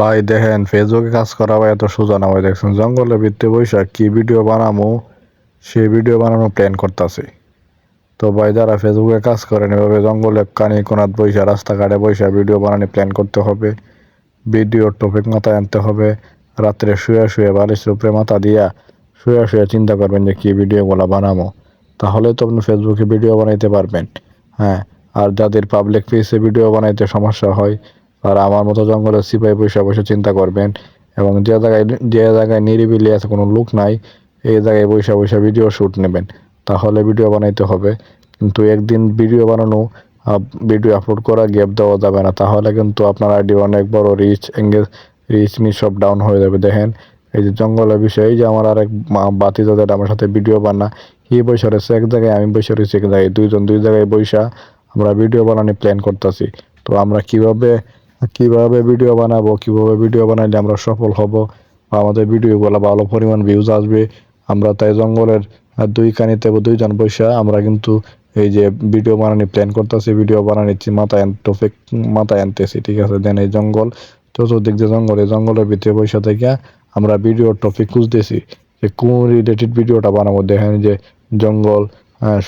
ভাই, দেখেন ফেসবুকে কাজ করা ভাই, এত সোজা না ভাই, দেখছেন? জঙ্গলের ভিত্তি বৈশাখ, কি ভিডিও বানামো, সেই ভিডিও বানানোর প্ল্যান করতেছি। তো ভাই, যারা ফেসবুকে কাজ করেন, এভাবে জঙ্গলে কানি, কোনাত বৈশা, রাস্তাঘাটে বৈশা ভিডিও বানানি প্ল্যান করতে হবে। ভিডিওর টপিক মাথায় আনতে হবে। রাত্রে শুয়ে শুয়ে বালিশের উপরে মাথা দিয়া শুয়ে শুয়ে চিন্তা করবেন যে কী ভিডিওগুলো বানাবো তাহলে তো আপনি ফেসবুকে ভিডিও বানাইতে পারবেন। হ্যাঁ আর যাদের পাবলিক ফেসে ভিডিও বানাইতে সমস্যা হয় আর আমার মতো জঙ্গলে সিপাই বসে বসে চিন্তা করবেন। এবং যে জায়গায় যে জায়গায় নিরিবিলি আছে, কোনো লোক নাই, এই জায়গায় বসে বসে ভিডিও শ্যুট নেবেন। তাহলে ভিডিও বানাইতে হবে। কিন্তু একদিন ভিডিও বানানো ভিডিও আপলোড করা গ্যাপ দেওয়া যাবে না। তাহলে কিন্তু আপনার আইডি অনেক বড় রিচ এঙ্গেজ রিচ মিচ সব ডাউন হয়ে যাবে। দেখেন, এই যে জঙ্গলের বিষয়ে, এই যে আমার আরেক বাতি যাদের আমার সাথে ভিডিও বানা হি বৈশা রয়েছে, এক জায়গায় আমি বসে রয়েছি, এক জায়গায় দুইজন, দুই জায়গায় বৈশা আমরা ভিডিও বানানোর প্ল্যান করতেছি। তো আমরা কীভাবে কীভাবে ভিডিও বানাবো, কীভাবে ভিডিও বানাইলে আমরা সফল হব, বা আমাদের ভিডিওগুলো ভালো পরিমাণ ভিউজ আসবে, আমরা তাই জঙ্গলের দুই কানিতে দুইজন বৈশা আমরা কিন্তু এই যে ভিডিও বানানি প্ল্যান করতেছি ভিডিও বানানিচ্ছি মাথায় টপিক মাথায় আনতেছি, ঠিক আছে? দেন এই জঙ্গল, চতুর্দিক যে জঙ্গল, এই জঙ্গলের ভিতরে বৈশা থেকে আমরা ভিডিও টপিক খুঁজতেছি, যে কোন রিলেটেড ভিডিওটা বানাবো? দেখেন যে জঙ্গল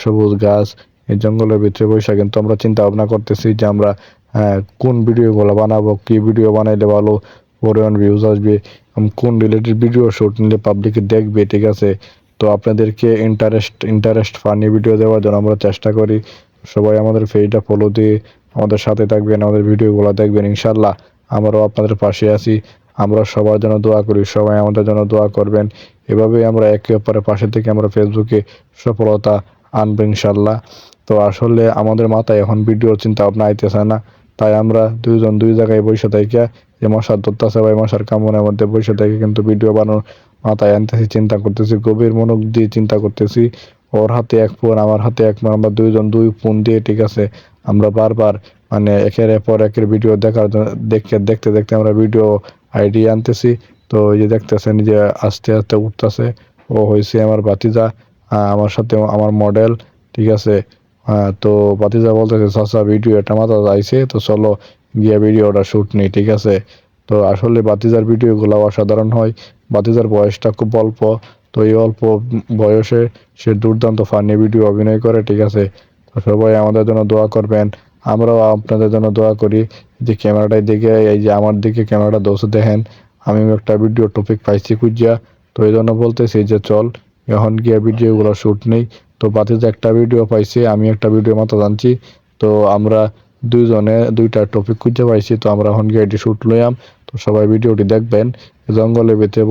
সবুজ গাছ এই জঙ্গলের ভিতরে বৈশা কিন্তু আমরা চিন্তা ভাবনা করতেছি যে আমরা কোন ভিডিওগুলো বানাবো, কি ভিডিও বানাইলে ভালো পরিমাণ ভিউজ আসবে কোন রিলেটেড ভিডিও শ্যুট নিলে পাবলিকে দেখবে, ঠিক আছে? তো আপনাদেরকে ইন্টারেস্ট ইন্টারেস্ট ফানি ভিডিও দেওয়ার জন্য আমরা চেষ্টা করি। সবাই আমাদের পেজটা ফলো দিয়ে আমাদের সাথে থাকবেন, আমাদের ভিডিওগুলো দেখবেন ইনশাল্লাহ আমরাও আপনাদের পাশে আছি। আমরা সবার জন্য দোয়া করি, সবাই আমাদের জন্য দোয়া করবেন। এভাবেই আমরা একে অপরের পাশে থেকে আমরা ফেসবুকে সফলতা আনব ইনশাল্লাহ তো আসলে আমাদের মাথায় এখন ভিডিও চিন্তা ভাবনা আইতেছে না। তাই আমরা দুইজন দুই জায়গায় বসে থেকে যে মশার ধরতেছে বা মশার কামড়ের মধ্যে বসে থেকে কিন্তু ভিডিও বানানোর মাথায় আনতেছি, চিন্তা করতেছি, গভীর মনোক দিয়ে চিন্তা করতেছি। ওর হাতে এক ফোন, আমার হাতে এক ফোন, আমরা দুইজন দুই ফোন দিয়ে, ঠিক আছে? আমরা বারবার মানে একের পর একের ভিডিও দেখার দেখে, দেখতে দেখতে আমরা ভিডিও আইডি আনতেছি। তো এই যে দেখতেছেন যে আস্তে আস্তে উঠতেছে। ও হয়েছে আমার বাতিজা আমার সাথে আমার মডেল ঠিক আছে? তো বাতিজা বলতেছে, চাচা ভিডিও এটা মাথা যাইছে তো চলো গিয়ে ভিডিওটা শ্যুট নিই, ঠিক আছে? তো আসলে বাতিজার ভিডিওগুলো অসাধারণ হয়। বাতিজার বয়সটা খুব অল্প, তো এই অল্প বয়সে সে দুর্দান্ত ফানি ভিডিও অভিনয় করে, ঠিক আছে? তো সবাই আমাদের জন্য দোয়া করবেন। আমরাও আপনাদের জন্য দোয়া করি যে ক্যামেরাটাই দিকে এই যে আমার দিকে ক্যামেরাটা দোষ দেখেন আমি একটা ভিডিও টপিক পাইছি খুঁজিয়া, তো এই জন্য বলতেছি যে চল এখন ভিডিও ভিডিওগুলো শ্যুট নেই। তো বাতিতে একটা ভিডিও পাইছি, আমি একটা ভিডিও মতো জানছি। তো আমরা দুইজনে দুইটা টপিক খুঁজে পাইছি, তো আমরা এখন গিয়ে এটি শ্যুট লইয়াম। তো সবাই ভিডিওটি দেখবেন। জঙ্গলের ভিতরে